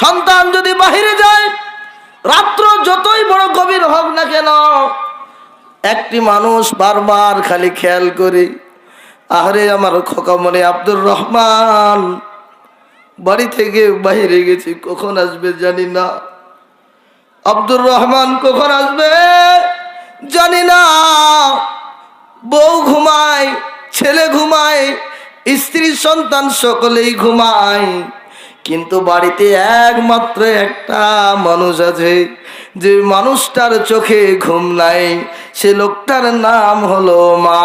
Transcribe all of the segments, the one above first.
সন্তান যদি বাহিরে যায়, রাত্র যতই বড় গভীর হোক না কেন, একটি মানুষ বারবার খালি খেয়াল করি, আহারে আমার খোকা মনে আব্দুর রহমান, বাড়ি থেকে বাইরে গেছি, কখন আসবে জানি না। আব্দুর রহমান কখন আসবে জানি না। বউ ঘুমায়, ছেলে ঘুমায়, স্ত্রী সন্তান সকলেই ঘুমায়। কিন্তু বাড়িতে একমাত্র একটা মানুষ আছে, যে মানুষটার চোখে ঘুম নাই, সে লোকটার নাম হলো মা।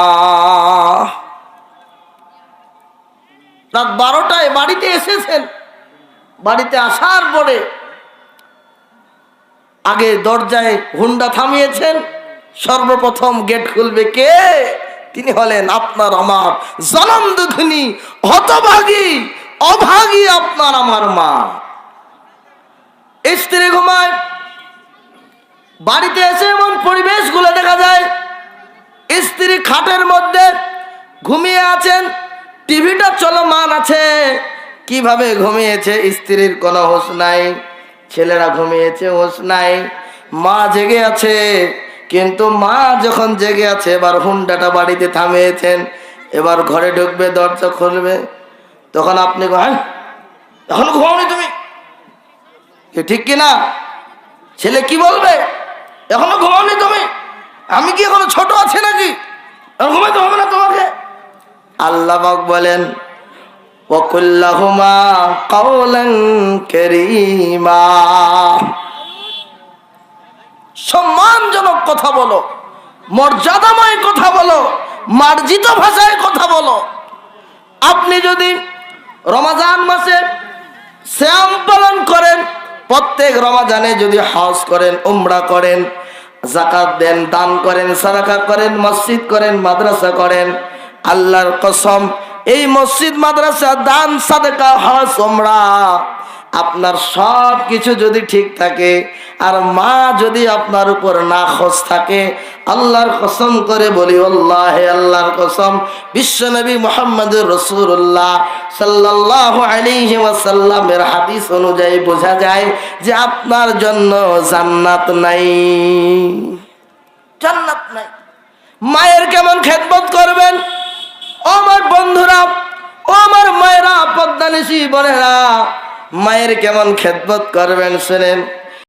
রাত বারোটায় বাড়িতে এসেছেন। বাড়িতে আসার পরে আগে দরজায় হুন্ডা থামিয়েছেন, সর্বপ্রথম গেট খুলবে কে? তিনি হলেন আপনার আমার জনম হতভাগী অভাগী আপনার আমার মা। স্ত্রী ঘুমায়, বাড়িতে এসে এমন পরিবেশগুলো দেখা যায়, স্ত্রী খাটের মধ্যে ঘুমিয়ে আছেন, টিভিটা চলমান আছে। কীভাবে ঘুমিয়েছে স্ত্রীর কোনো হোশ নাই, ছেলেরা ঘুমিয়েছে হোশ নাই, মা জেগে আছে। কিন্তু মা যখন জেগে আছে, এবার হুন্ডাটা বাড়িতে থামিয়েছেন, এবার ঘরে ঢুকবে, দরজা খুলবে। তখন আপনি হ্যাঁ এখন ঘুমাওনি তুমি? ঠিক কিনা ছেলে কি বলবে? এখনও ঘুমাওনি তুমি? আমি কি এখনও ছোট আছি নাকি? ঘুমাইতে হবে না তোমাকে? আল্লাহ বলেন, ওকুল্লাহুমা কাওলান কারীমা। সম্মানজনক কথা বলো, মর্যাদাময় কথা বলো, মার্জিত ভাষায় কথা বলো। আপনি যদি রমাজান মাসে শ্যাম পালন করেন, প্রত্যেক রমাজানে যদি হজ করেন, উমরা করেন জাকাত দেন, দান করেন সারাকা করেন, মসজিদ করেন, মাদ্রাসা করেন, আল্লাহর কসম, এই মসজিদ, মাদ্রাসা, দান, সাদাকা, হজ, উমরা, আপনার সব কিছু যদি ঠিক থাকে আর মা যদি আপনার উপর না খোঁজ থাকে, আল্লাহর কসম করে বলি, আল্লাহ আল্লাহর কসম বিশ্বনবী মোহাম্মদ রসুল্লাহ সাল্লাহ আলিহি ওয়াসাল্লামের হাদিস অনুযায়ী বোঝা যায় যে আপনার জন্য জান্নাত নাই। জান্নাত নাই। মায়ের কেমন খেদমত করবেন? আমার বন্ধুরা, ও আমার মায়েরা পদ্মানিসি বোনেরা, মায়ের কেমন খেদমত করবেন শুনেন।